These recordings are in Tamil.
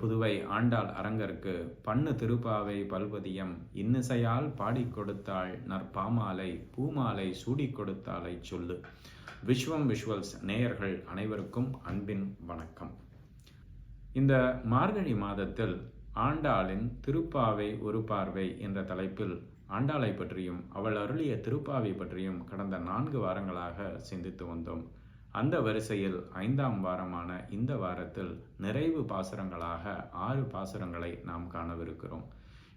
புதுவை ஆண்டாள் அரங்கருக்கு பண்ணு திருப்பாவை பல்வதியம் இன்னிசையால் பாடிக் கொடுத்தாள் நற்பாமாலை பூமாலை சூடிக் கொடுத்தாலை சொல்லு. விஸ்வம் விஷுவல்ஸ் நேயர்கள் அனைவருக்கும் அன்பின் வணக்கம். இந்த மார்கழி மாதத்தில் ஆண்டாளின் திருப்பாவை ஒரு பார்வை என்ற தலைப்பில் ஆண்டாளை பற்றியும் அவள் அருளிய திருப்பாவை பற்றியும் கடந்த நான்கு வாரங்களாக சிந்தித்து வந்தோம். அந்த வரிசையில் ஐந்தாம் வாரமான இந்த வாரத்தில் நிறைவு பாசுரங்களாக ஆறு பாசுரங்களை நாம் காணவிருக்கிறோம்.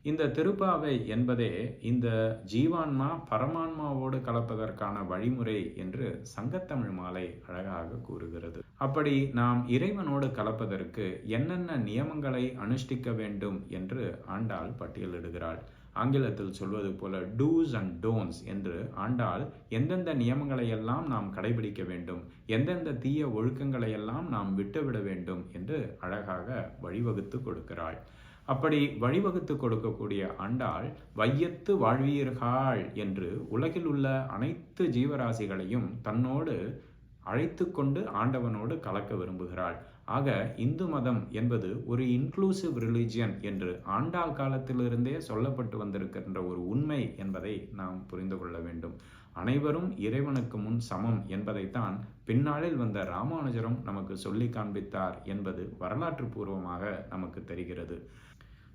இந்த திருப்பாவை என்பதே இந்த ஜீவான்மா பரமான்மாவோடு கலப்பதற்கான வழிமுறை என்று சங்கத்தமிழ் மாலை அழகாக கூறுகிறது. அப்படி நாம் இறைவனோடு கலப்பதற்கு என்னென்ன நியமங்களை அனுஷ்டிக்க வேண்டும் என்று ஆண்டாள் பட்டியலிடுகிறாள். ஆங்கிலத்தில் சொல்வது போல டூஸ் அண்ட் டோன்ஸ் என்று ஆண்டாள் எந்தெந்த நியமங்களை எல்லாம் நாம் கடைபிடிக்க வேண்டும் எந்தெந்த தீய ஒழுக்கங்களை எல்லாம் நாம் விட்டுவிட வேண்டும் என்று அழகாக வழிவகுத்து கொடுக்கிறாள். அப்படி வழிவகுத்து கொடுக்கக்கூடிய ஆண்டாள் வையத்து வாழ்வீர்கள் என்று உலகில் உள்ள அனைத்து ஜீவராசிகளையும் தன்னோடு அழைத்து கொண்டு ஆண்டவனோடு கலக்க விரும்புகிறாள். ஆக இந்து மதம் என்பது ஒரு இன்க்ளூசிவ் ரிலிஜியன் என்று ஆண்டாள் காலத்திலிருந்தே சொல்லப்பட்டு வந்திருக்கின்ற ஒரு உண்மை என்பதை நாம் புரிந்து கொள்ள வேண்டும். அனைவரும் இறைவனுக்கு முன் சமம் என்பதைத்தான் பின்னாளில் வந்த ராமானுஜரும் நமக்கு சொல்லி காண்பித்தார் என்பது வரலாற்று பூர்வமாக நமக்கு தெரிகிறது.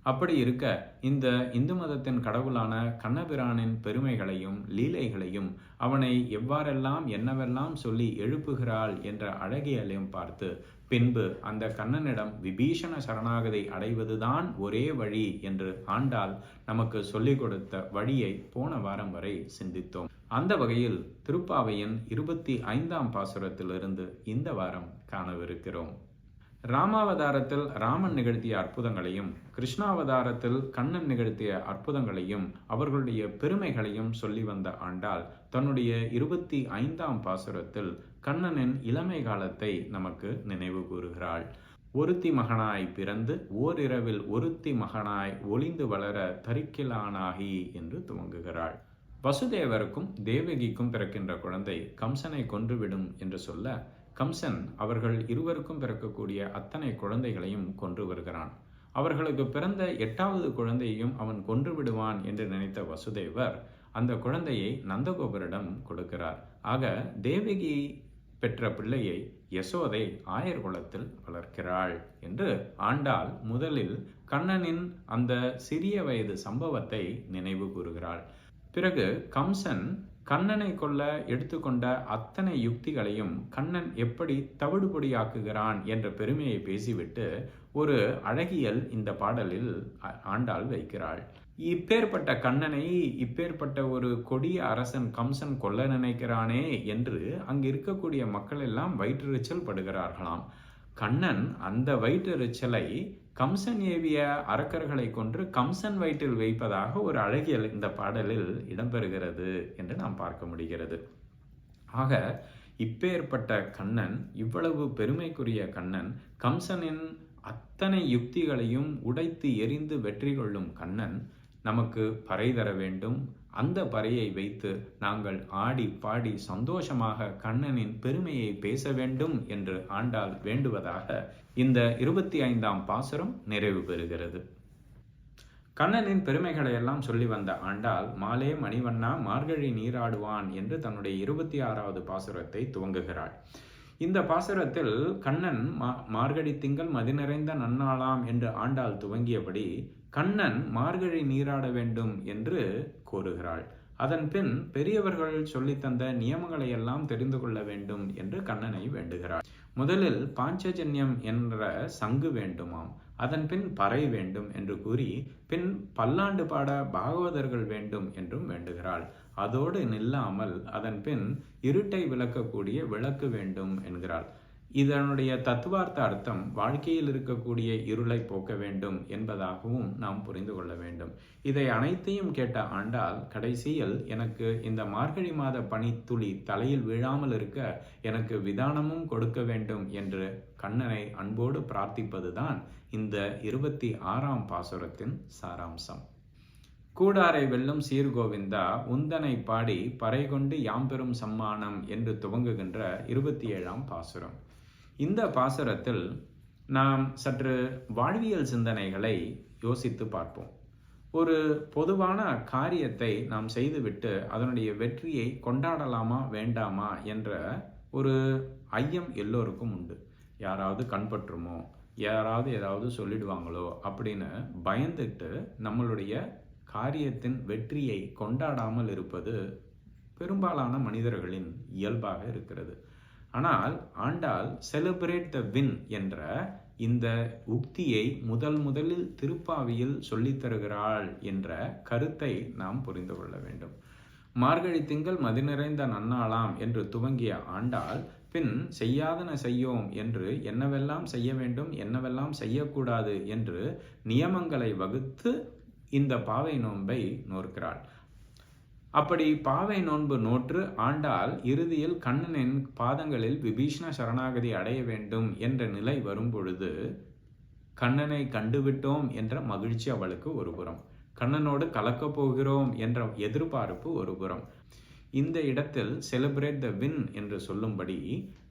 அப்படி இருக்க இந்த இந்து மதத்தின் கடவுளான கண்ணபிரானின் பெருமைகளையும் லீலைகளையும் அவனை எவ்வாறெல்லாம் என்னவெல்லாம் சொல்லி எழுப்புகிறாள் என்ற அழகியலையும் பார்த்து பின்பு அந்த கண்ணனிடம் விபீஷண சரணாகதை அடைவதுதான் ஒரே வழி என்று ஆண்டாள் நமக்கு சொல்லிக் கொடுத்த வழியை போன வாரம் வரை சிந்தித்தோம். அந்த வகையில் திருப்பாவையின் இருபத்தி ஐந்தாம் பாசுரத்திலிருந்து இந்த வாரம் காணவிருக்கிறோம். ராமாவதாரத்தில் ராமன் நிகழ்த்திய அற்புதங்களையும் கிருஷ்ணாவதாரத்தில் கண்ணன் நிகழ்த்திய அற்புதங்களையும் அவர்களுடைய பெருமைகளையும் சொல்லி வந்த ஆண்டாள் தன்னுடைய இருபத்தி ஐந்தாம் பாசுரத்தில் கண்ணனின் இளமை காலத்தை நமக்கு நினைவு கூறுகிறாள். ஒருத்தி மகனாய் பிறந்து ஓரிரவில் ஒருத்தி மகனாய் ஒளிந்து வளர தரிக்கிலானாகி என்று துவங்குகிறாள். வசுதேவருக்கும் தேவகிக்கும் பிறக்கின்ற குழந்தை கம்சனை கொன்றுவிடும் என்று சொல்ல கம்சன் அவர்கள் இருவருக்கும் பிறக்கக்கூடிய அத்தனை குழந்தைகளையும் கொன்று வருகிறான். அவர்களுக்கு பிறந்த எட்டாவது குழந்தையையும் அவன் கொன்று விடுவான் என்று நினைத்த வசுதேவர் அந்த குழந்தையை நந்தகோபரிடம் கொடுக்கிறார். ஆக தேவகி பெற்ற பிள்ளையை யசோதை ஆயர் குலத்தில் வளர்க்கிறாள் என்று ஆண்டாள் முதலில் கண்ணனின் அந்த சிறிய வயது சம்பவத்தை நினைவு கூறுகிறாள். பிறகு கம்சன் கண்ணனை கொல்ல எடுத்துக்கொண்ட அத்தனை யுக்திகளையும் கண்ணன் எப்படி தவிடுபொடியாக்குகிறான் என்ற பெருமையை பேசிவிட்டு ஒரு அழகியல் இந்த பாடலில் ஆண்டாள் வைக்கிறாள். இப்பேற்பட்ட கண்ணனை இப்பேற்பட்ட ஒரு கொடிய அரசன் கம்சன் கொல்ல நினைக்கிறானே என்று அங்கு இருக்கக்கூடிய மக்கள் எல்லாம் வயிற்றெரிச்சல் படுகிறார்களாம். கண்ணன் அந்த வயிற்றெரிச்சலை கம்சன் ஏவிய அரக்கர்களை கொன்று கம்சன் வயிற்றில் வைப்பதாக ஒரு அழகியல் இந்த பாடலில் இடம்பெறுகிறது என்று நாம் பார்க்க முடிகிறது. ஆக இப்பேற்பட்ட கண்ணன் இவ்வளவு பெருமைக்குரிய கண்ணன் கம்சனின் அத்தனை யுக்திகளையும் உடைத்து எரிந்து வெற்றி கொள்ளும் கண்ணன் நமக்கு பறை தர வேண்டும். அந்த பறையை வைத்து நாங்கள் ஆடி பாடி சந்தோஷமாக கண்ணனின் பெருமையை பேச வேண்டும் என்று ஆண்டாள் வேண்டுவதாக இந்த இருபத்தி ஐந்தாம் பாசுரம் நிறைவு பெறுகிறது. கண்ணனின் பெருமைகளை எல்லாம் சொல்லி வந்த ஆண்டாள் மாலே மணிவண்ணா மார்கழி நீராடுவான் என்று தன்னுடைய இருபத்தி ஆறாவது பாசுரத்தை துவங்குகிறாள். இந்த பாசுரத்தில் கண்ணன் மா மார்கழி திங்கள் மதிநிறைந்த நன்னாளாம் என்று ஆண்டாள் துவங்கியபடி கண்ணன் மார்கழி நீராட வேண்டும் என்று கோருகிறாள் அதன் பின் பெரியவர்கள் சொல்லித்தந்த நியமங்களை எல்லாம் தெரிந்து கொள்ள வேண்டும் என்று கண்ணனை வேண்டுகிறாள். முதலில் பாஞ்சஜன்யம் என்ற சங்கு வேண்டுமாம் அதன் பின் பறை வேண்டும் என்று கூறி பின் பல்லாண்டு பாட பாகவதர்கள் வேண்டும் என்றும் வேண்டுகிறாள். அதோடு நில்லாமல் அதன் பின் இருட்டை விளக்கக்கூடிய விளக்கு வேண்டும் என்கிறாள். இதனுடைய தத்துவார்த்த அர்த்தம் வாழ்க்கையில் இருக்கக்கூடிய இருளை போக்க வேண்டும் என்பதாகவும் நாம் புரிந்து கொள்ள வேண்டும். இதை அனைத்தையும் கேட்ட ஆண்டால் கடைசியில் எனக்கு இந்த மார்கழி மாத பனித்துளி தலையில் விழாமல் இருக்க எனக்கு விதானமும் கொடுக்க வேண்டும் என்று கண்ணனை அன்போடு பிரார்த்திப்பதுதான் இந்த இருபத்தி ஆறாம் பாசுரத்தின் சாராம்சம். கூடாரை வெல்லும் சீர்கோவிந்தா உந்தனை பாடி பறை கொண்டு யாம்பெரும் சம்மானம் என்று துவங்குகின்ற இருபத்தி ஏழாம் பாசுரம். இந்த பாசுரத்தில் நாம் சற்று வாழ்வியல் சிந்தனைகளை யோசித்து பார்ப்போம். ஒரு பொதுவான காரியத்தை நாம் செய்துவிட்டு அதனுடைய வெற்றியை கொண்டாடலாமா வேண்டாமா என்ற ஒரு ஐயம் எல்லோருக்கும் உண்டு. யாராவது கண்பற்றுமோ யாராவது ஏதாவது சொல்லிடுவாங்களோ அப்படின்னு பயந்துட்டு நம்மளுடைய காரியத்தின் வெற்றியை கொண்டாடாமல் இருப்பது பெரும்பாலான மனிதர்களின் இயல்பாக இருக்கிறது. ஆனால் ஆண்டாள் செலிப்ரேட் த வின் என்ற இந்த உக்தியை முதல் முதலில் திருப்பாவியில் சொல்லித் தருகிறாள் என்ற கருத்தை நாம் புரிந்து கொள்ள வேண்டும். மார்கழி திங்கள் மதிநிறைந்த நன்னாளாம் என்று துவங்கிய ஆண்டாள் பின் செய்யாதன செய்யோம் என்று என்னவெல்லாம் செய்ய வேண்டும் என்னவெல்லாம் செய்யக்கூடாது என்று நியமங்களை வகுத்து இந்த பாவை நோன்பை நோக்கிறாள் அப்படி பாவை நோன்பு நோற்று ஆண்டால் இறுதியில் கண்ணனின் பாதங்களில் விபீஷ்ண சரணாகதி அடைய வேண்டும் என்ற நிலை வரும்பொழுது கண்ணனை கண்டுவிட்டோம் என்ற மகிழ்ச்சி அவளுக்கு ஒரு புறம். கண்ணனோடு கலக்கப் போகிறோம் என்ற எதிர்பார்ப்பு ஒரு புறம். இந்த இடத்தில் செலிப்ரேட் த வின் என்று சொல்லும்படி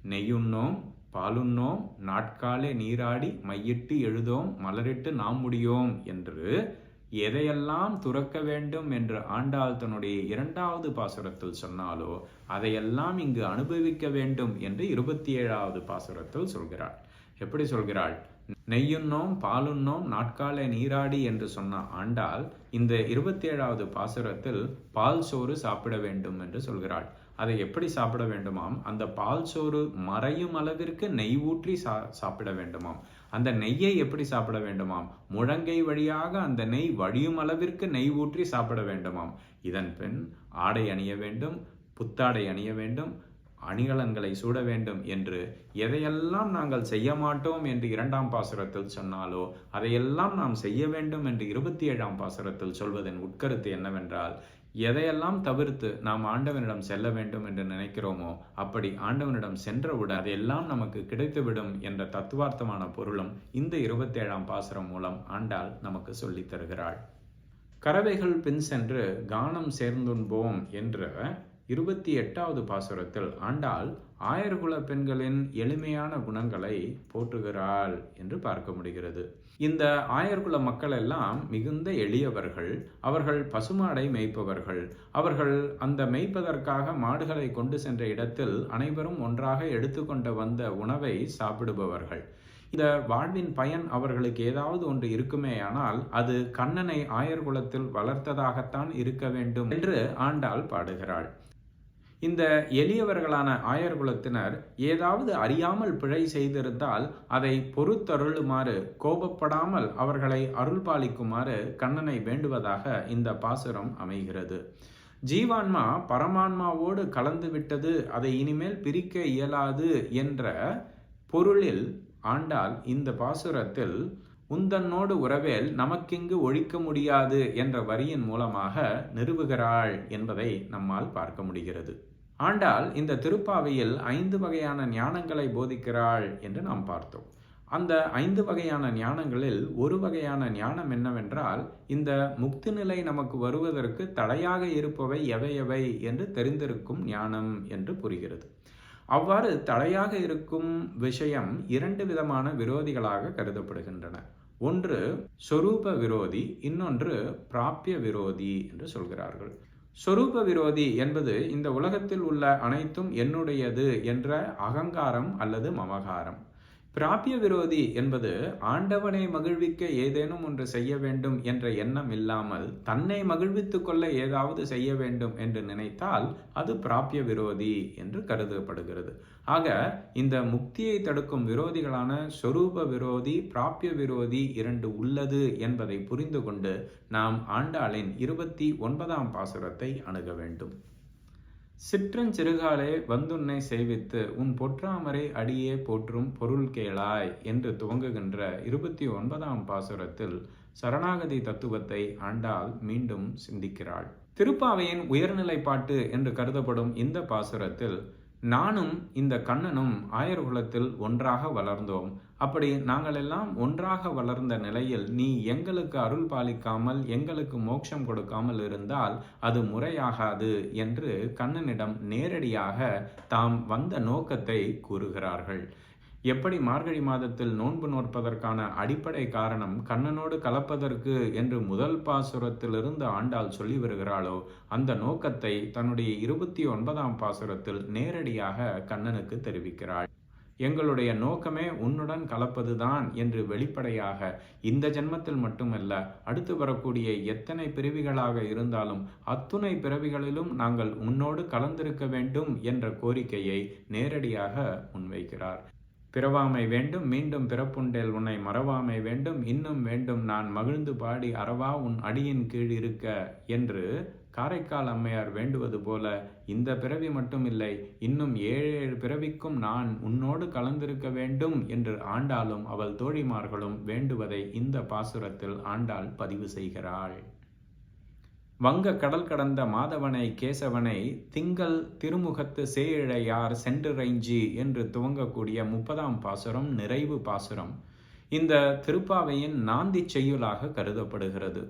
நெய்யுண்ணோம் பாலுண்ணோம் நாட்காலே நீராடி மையிட்டு எழுதோம் மலரிட்டு நாம் முடியோம் என்று எதையெல்லாம் துறக்க வேண்டும் என்று ஆண்டாள் தன்னுடைய இரண்டாவது பாசுரத்தில் சொன்னாலோ அதையெல்லாம் இங்கு அனுபவிக்க வேண்டும் என்று இருபத்தி ஏழாவது பாசுரத்தில் சொல்கிறாள். எப்படி சொல்கிறாள்? நெய்யுண்ணோம் பாலுண்ணோம் நாட்கால நீராடி என்று சொன்ன ஆண்டால் இந்த இருபத்தி ஏழாவது பாசுரத்தில் பால் சோறு சாப்பிட வேண்டும் என்று சொல்கிறாள். அதை எப்படி சாப்பிட வேண்டுமாம்? அந்த பால் சோறு மறையும் அளவிற்கு நெய் ஊற்றி சா சாப்பிட வேண்டுமாம். அந்த நெய்யை எப்படி சாப்பிட வேண்டுமாம்? முழங்கை வழியாக அந்த நெய் வழியும் அளவிற்கு நெய் ஊற்றி சாப்பிட வேண்டுமாம். இதன் பின் ஆடை அணிய வேண்டும் புத்தாடை அணிய வேண்டும் அணிகலன்களை சூட வேண்டும் என்று எதையெல்லாம் நாங்கள் செய்ய மாட்டோம் என்று இரண்டாம் பாசுரத்தில் சொன்னாலோ அதையெல்லாம் நாம் செய்ய வேண்டும் என்று இருபத்தி ஏழாம் பாசுரத்தில் சொல்வதன் உட்கருத்து என்னவென்றால் எதையெல்லாம் தவிர்த்து நாம் ஆண்டவனிடம் செல்ல வேண்டும் என்று நினைக்கிறோமோ அப்படி ஆண்டவனிடம் சென்றவுடன் அதையெல்லாம் நமக்கு கிடைத்துவிடும் என்ற தத்துவார்த்தமான பொருளும் இந்த இருபத்தேழாம் பாசுரம் மூலம் ஆண்டாள் நமக்கு சொல்லித் தருகிறாள். கறவைகள் பின் சென்று கானம் சேர்ந்துண்போம் என்ற இருபத்தி எட்டாவது பாசுரத்தில் ஆண்டாள் ஆயர்குல பெண்களின் எளிமையான குணங்களை போற்றுகிறாள் என்று பார்க்க முடிகிறது. இந்த ஆயர்குல மக்கள் எல்லாம் மிகுந்த எளியவர்கள். அவர்கள் பசுமாடை மேய்ப்பவர்கள். அவர்கள் அந்த மேய்ப்பதற்காக மாடுகளை கொண்டு சென்ற இடத்தில் அனைவரும் ஒன்றாக எடுத்துக்கொண்டு வந்த உணவை சாப்பிடுபவர்கள். இந்த வாழ்வின் பயன் அவர்களுக்கு ஏதாவது ஒன்று இருக்குமேயானால் அது கண்ணனை ஆயர்குலத்தில் வளர்த்ததாகத்தான் இருக்க வேண்டும் என்று ஆண்டாள் பாடுகிறாள். இந்த எளியவர்களான ஆயர்குலத்தினர் ஏதாவது அறியாமல் பிழை செய்திருந்தால் அதை பொறுத்தருளுமாறு கோபப்படாமல் அவர்களை அருள்பாலிக்குமாறு கண்ணனை வேண்டுவதாக இந்த பாசுரம் அமைகிறது. ஜீவான்மா பரமான்மாவோடு கலந்து விட்டது அதை இனிமேல் பிரிக்க இயலாது என்ற பொருளில் ஆண்டால் இந்த பாசுரத்தில் உந்தன்னோடு உறவேல் நமக்கிங்கு ஒழிக்க முடியாது என்ற வரியின் மூலமாக நிறுவுகிறாள் என்பதை நம்மால் பார்க்க முடிகிறது. ஆண்டாள் இந்த திருப்பாவையில் ஐந்து வகையான ஞானங்களை போதிக்கிறாள் என்று நாம் பார்த்தோம். அந்த ஐந்து வகையான ஞானங்களில் ஒரு வகையான ஞானம் என்னவென்றால் இந்த முக்தி நிலை நமக்கு வருவதற்கு தடையாக இருப்பவை எவை எவை என்று தெரிந்திருக்கும் ஞானம் என்று புரிகிறது. அவ்வாறு தடையாக இருக்கும் விஷயம் இரண்டு விதமான விரோதிகளாக கருதப்படுகின்றன. ஒன்று சொரூப விரோதி இன்னொன்று பிராப்பிய விரோதி என்று சொல்கிறார்கள். சொரூப விரோதி என்பது இந்த உலகத்தில் உள்ள அனைத்தும் என்னுடையது என்ற அகங்காரம் அல்லது மமகாரம். பிராபிய விரோதி என்பது ஆண்டவனை மகிழ்விக்க ஏதேனும் ஒன்று செய்ய வேண்டும் என்ற எண்ணம் இல்லாமல் தன்னை மகிழ்வித்துக் கொள்ள ஏதாவது செய்ய வேண்டும் என்று நினைத்தால் அது பிராப்பிய விரோதி என்று கருதப்படுகிறது. ஆக இந்த முக்தியை தடுக்கும் விரோதிகளான சொரூப விரோதி பிராபிய விரோதி இரண்டு உள்ளது என்பதை புரிந்து கொண்டு நாம் ஆண்டாளின் இருபத்தி ஒன்பதாம் பாசுரத்தை அணுக வேண்டும். சிற்றஞ்சிறுகாலே வந்துன்னை செய்வித்து உன் பொற்றாமரை அடியே போற்றும் பொருள் கேளாய் என்று துவங்குகின்ற இருபத்தி ஒன்பதாம் பாசுரத்தில் சரணாகதி தத்துவத்தை ஆண்டாள் மீண்டும் சிந்திக்கிறாள். திருப்பாவையின் உயர்நிலைப்பாட்டு என்று கருதப்படும் இந்த பாசுரத்தில் நானும் இந்த கண்ணனும் ஆயர்குலத்தில் ஒன்றாக வளர்ந்தோம். அப்படி நாங்கள் எல்லாம் ஒன்றாக வளர்ந்த நிலையில் நீ எங்களுக்கு அருள் பாலிக்காமல் எங்களுக்கு மோட்சம் கொடுக்காமல் இருந்தால் அது முறையாகாது என்று கண்ணனிடம் நேரடியாக தாம் வந்த நோக்கத்தை கூறுகிறார்கள். எப்படி மார்கழி மாதத்தில் நோன்பு நோற்பதற்கான அடிப்படை காரணம் கண்ணனோடு கலப்பதற்கு என்று முதல் பாசுரத்திலிருந்து ஆண்டாள் சொல்லி வருகிறாளோ அந்த நோக்கத்தை தன்னுடைய இருபத்தி ஒன்பதாம் பாசுரத்தில் நேரடியாக கண்ணனுக்கு தெரிவிக்கிறாள். எங்களுடைய நோக்கமே உன்னுடன் கலப்பதுதான் என்று வெளிப்படையாக இந்த ஜென்மத்தில் மட்டுமல்ல அடுத்து வரக்கூடிய எத்தனை பிறவிகளாக இருந்தாலும் அத்துணை பிறவிகளிலும் நாங்கள் உன்னோடு கலந்திருக்க வேண்டும் என்ற கோரிக்கையை நேரடியாக முன்வைக்கிறார். பிறவாமை வேண்டும் மீண்டும் பிறப்புண்டேல் உன்னை மறவாமை வேண்டும் இன்னும் வேண்டும் நான் மகிழ்ந்து பாடி அறவா உன் அடியின் கீழ் இருக்க என்று காரைக்கால் அம்மையார் வேண்டுவது போல இந்த பிறவி மட்டும் இல்லை இன்னும் ஏழு ஏழு பிறவிக்கும் நான் உன்னோடு கலந்திருக்க வேண்டும் என்று ஆண்டாலும் அவள் தோழிமார்களும் வேண்டுவதை இந்த பாசுரத்தில் ஆண்டாள் பதிவு செய்கிறாள். வங்க கடல் கடந்த மாதவனை கேசவனை திங்கள் திருமுகத்து சேழையார் சென்றிறைஞ்சி என்று துவங்கக்கூடிய முப்பதாம் பாசுரம் நிறைவு பாசுரம் இந்த திருப்பாவையின் நாந்தி செய்யுளாக கருதப்படுகிறது.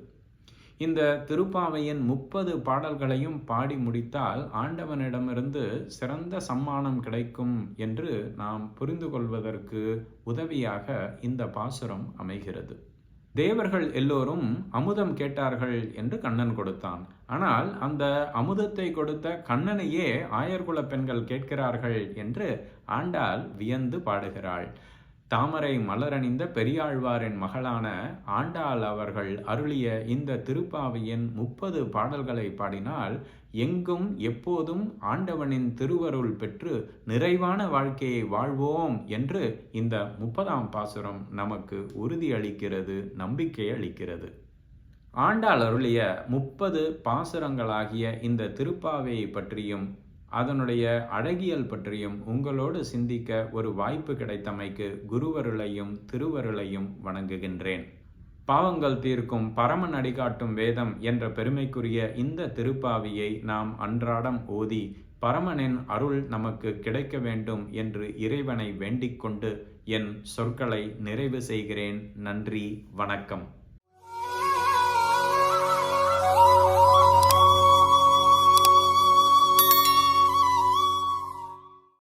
இந்த திருப்பாவையின் முப்பது பாடல்களையும் பாடி முடித்தால் ஆண்டவனிடமிருந்து சிறந்த சம்மானம் கிடைக்கும் என்று நாம் புரிந்து கொள்வதற்கு உதவியாக இந்த பாசுரம் அமைகிறது. தேவர்கள் எல்லோரும் அமுதம் கேட்டார்கள் என்று கண்ணன் கொடுத்தான். ஆனால் அந்த அமுதத்தை கொடுத்த கண்ணனையே ஆயர்குல பெண்கள் கேட்கிறார்கள் என்று ஆண்டாள் வியந்து பாடுகிறாள். தாமரை மலரணிந்த பெரியாழ்வாரின் மகளான ஆண்டாள் அவர்கள் அருளிய இந்த திருப்பாவையின் முப்பது பாடல்களை பாடினால் எங்கும் எப்போதும் ஆண்டவனின் திருவருள் பெற்று நிறைவான வாழ்க்கையை வாழ்வோம் என்று இந்த முப்பதாம் பாசுரம் நமக்கு உறுதி அளிக்கிறது நம்பிக்கை அளிக்கிறது. ஆண்டாள் அருளிய முப்பது பாசுரங்களாகிய இந்த திருப்பாவையை பற்றியும் அதனுடைய அழகியல் பற்றியும் உங்களோடு சிந்திக்க ஒரு வாய்ப்பு கிடைத்தமைக்கு குருவருளையும் திருவருளையும் வணங்குகின்றேன். பாவங்கள் தீர்க்கும் பரமன் அடிகாட்டும் வேதம் என்ற பெருமைக்குரிய இந்த திருப்பாவியை நாம் அன்றாடம் ஓதி பரமனின் அருள் நமக்கு கிடைக்க வேண்டும் என்று இறைவனை வேண்டிக் கொண்டு என் சொற்களை நிறைவு செய்கிறேன். நன்றி வணக்கம்.